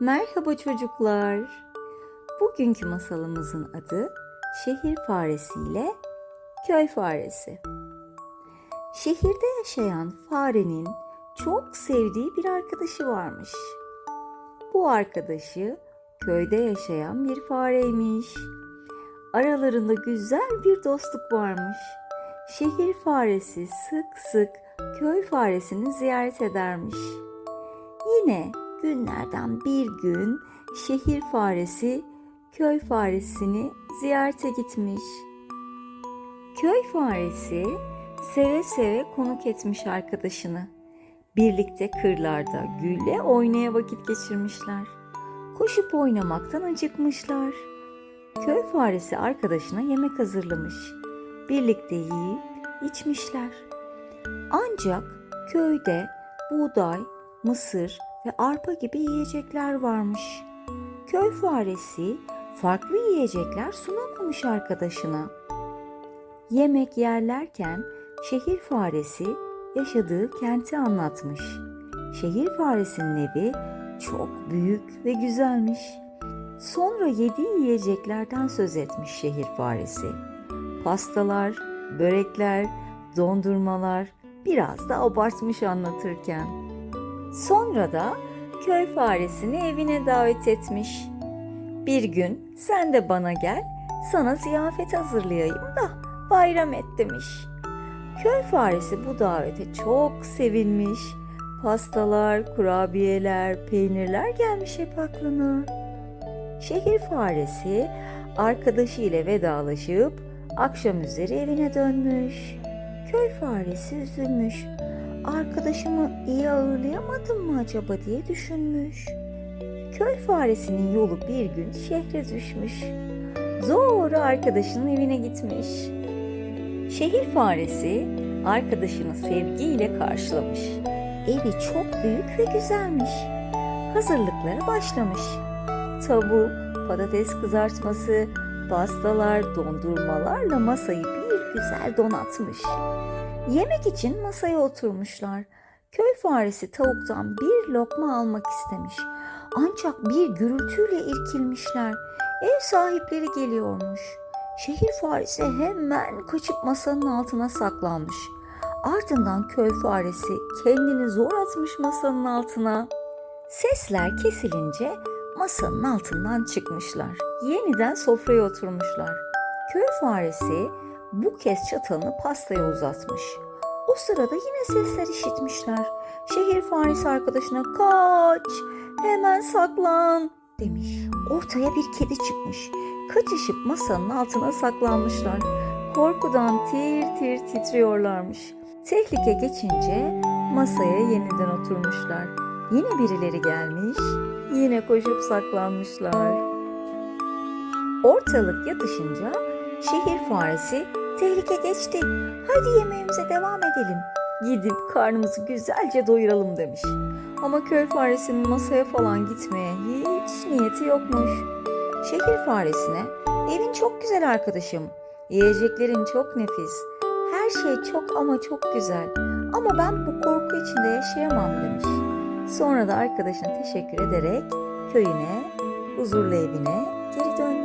Merhaba çocuklar. Bugünkü masalımızın adı Şehir Faresi ile Köy Faresi. Şehirde yaşayan farenin çok sevdiği bir arkadaşı varmış. Bu arkadaşı köyde yaşayan bir fareymiş. Aralarında güzel bir dostluk varmış. Şehir faresi sık sık köy faresini ziyaret edermiş. Yine günlerden bir gün şehir faresi köy faresini ziyarete gitmiş. Köy faresi seve seve konuk etmiş arkadaşını. Birlikte kırlarda gülle oynaya vakit geçirmişler. Koşup oynamaktan acıkmışlar. Köy faresi arkadaşına yemek hazırlamış. Birlikte yiyip içmişler. Ancak köyde buğday, mısır ve arpa gibi yiyecekler varmış. Köy faresi farklı yiyecekler sunamamış arkadaşına. Yemek yerlerken şehir faresi yaşadığı kenti anlatmış. Şehir faresinin evi çok büyük ve güzelmiş. Sonra yediği yiyeceklerden söz etmiş şehir faresi. Pastalar, börekler, dondurmalar biraz da abartmış anlatırken. Sonra da köy faresini evine davet etmiş. Bir gün sen de bana gel, sana ziyafet hazırlayayım da bayram et demiş. Köy faresi bu davete çok sevinmiş. Pastalar, kurabiyeler, peynirler gelmiş hep aklına. Şehir faresi arkadaşı ile vedalaşıp akşam üzeri evine dönmüş. Köy faresi üzülmüş. Arkadaşımı iyi ağırlayamadım mı acaba diye düşünmüş. Köy faresinin yolu bir gün şehre düşmüş. Zor arkadaşının evine gitmiş. Şehir faresi arkadaşını sevgiyle karşılamış. Evi çok büyük ve güzelmiş. Hazırlıklara başlamış. Tavuk, patates kızartması, pastalar, dondurmalarla masayı bir güzel donatmış. Yemek için masaya oturmuşlar. Köy faresi tavuktan bir lokma almak istemiş. Ancak bir gürültüyle irkilmişler. Ev sahipleri geliyormuş. Şehir faresi hemen kaçıp masanın altına saklanmış. Ardından köy faresi kendini zor atmış masanın altına. Sesler kesilince masanın altından çıkmışlar. Yeniden sofraya oturmuşlar. Köy faresi bu kez çatalını pastaya uzatmış. O sırada yine sesler işitmişler. Şehir faresi arkadaşına kaç, hemen saklan demiş. Ortaya bir kedi çıkmış. Kaçışıp masanın altına saklanmışlar. Korkudan tir tir titriyorlarmış. Tehlike geçince masaya yeniden oturmuşlar. Yine birileri gelmiş, yine koşup saklanmışlar. Ortalık yatışınca şehir faresi tehlike geçti. Hadi yemeğimize devam edelim. Gidip karnımızı güzelce doyuralım demiş. Ama köy faresinin masaya falan gitmeye hiç niyeti yokmuş. Şehir faresine evin çok güzel arkadaşım. Yiyeceklerin çok nefis. Her şey çok ama çok güzel. Ama ben bu korku içinde yaşayamam demiş. Sonra da arkadaşına teşekkür ederek köyüne, huzurlu evine geri dönmüş.